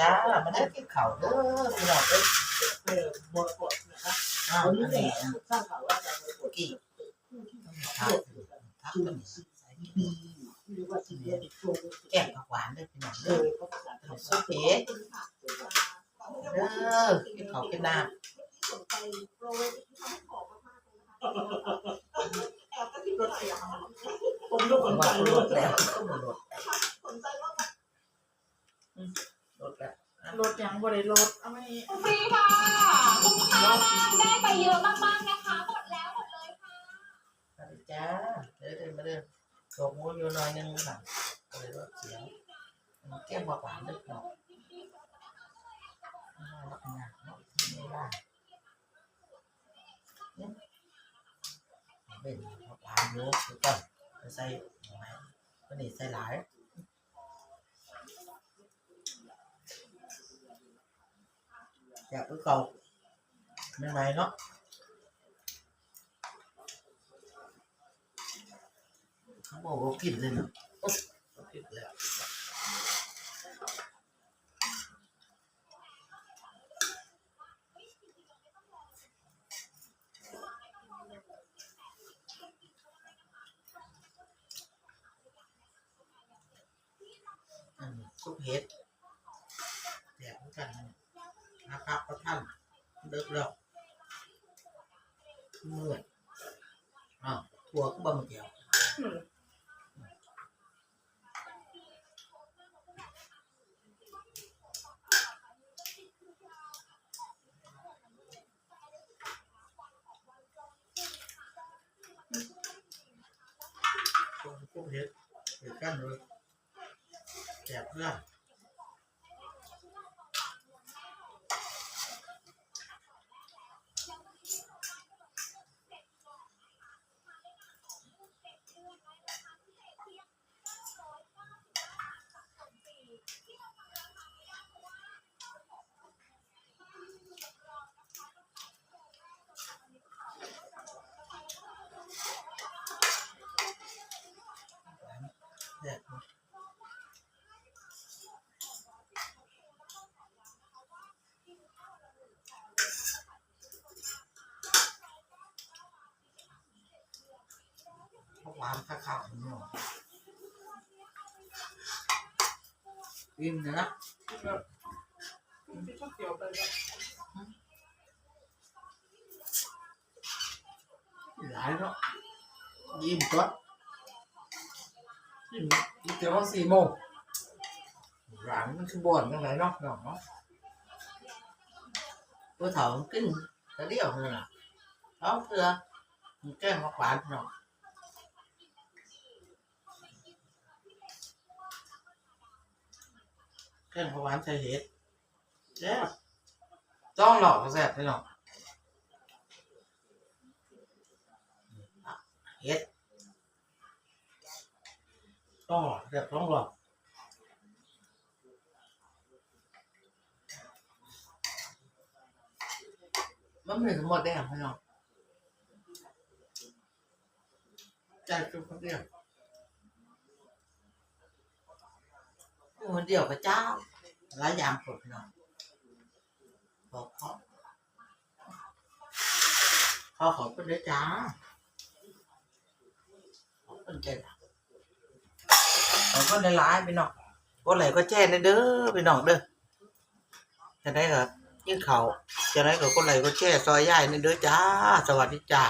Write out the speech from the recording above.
จ้ามาได้กินข้าวเด้อพี่น้องเอ้ยเออบวกๆนะคะอ้าวนอันี้นแหละนี้ทราบข่าวว่าจะไปกดกี่ทักทักกันส่ดีหรือว่าสิ่งเดียวที่แกงผักหวานเด้อพี่น้องเอเด้อขนมซุปเอ๋เด้อกินข้าวกินน้ผมรู้ำผลว่าใจรู้ดแล้วก็บ่ลดอืม ลดแล้วรถยังบริรถเอาไม่ฟรีค่ะคุ้มค่ามากได้ไปเยอะมากๆนะคะหมดแล้วหมดเลยค่ะสวัสดีจ้าเด้อเด้อมาเด้อโขกหมูอยู่หน่อยหนึงค่ะก็เลยลดเสียงแกงผักหวานเด้อพี่น้องอ่าลักษณะเนาะไม่ได้เนี่ยเป็นผักหวานเยอะคือกันใส่หน่อยก็นี่ใส่หลาย อยากไปเก่าไม่ไหวเน พระท่านเลิกแล้วเมื่อยอ้าวถั่วก็บะหมี่เกี๊ยวตัวพวกเห็ดเห็ดกันเลยแจกเพื่อน หวานข้าวๆนี่หรออิ่มเลยนะที่ชอบเกี่ยวไปแบบหลายเนาะยิ้มก่อนกินเดี๋ยวว่าสี่โมงหลังมันคือบ่อนยังไงเนาะเนาะเนาะตัวเถามันกินแต่เดียวเลยน่ะเอาเถื่อมันแกล้งมาขวานเนาะ แกล้งมาขวานใส่เห็ดแซ่บจ้องหลอกก็แซ่บไปเนาะเห็ดต้องหลอกแซ่บต้องหลอกมันเหมือนหมดได้ยังพี่น้องใจจุกคนเดียวอยู่ คนเดียวกับเจ้าหลายางกดพี่น้องบอกเขาเขาขอเป็นได้จ้าขอเป็นใจรักขอเป็นได้ร้ายพี่น้องก็ไหลก็แช่ในเด้อพี่น้องเด้อจะได้เหรอยิ่งเขาจะได้กับคนไหลก็แช่ซอยย่ายนี่เด้อจ้า สวัสดีจ้า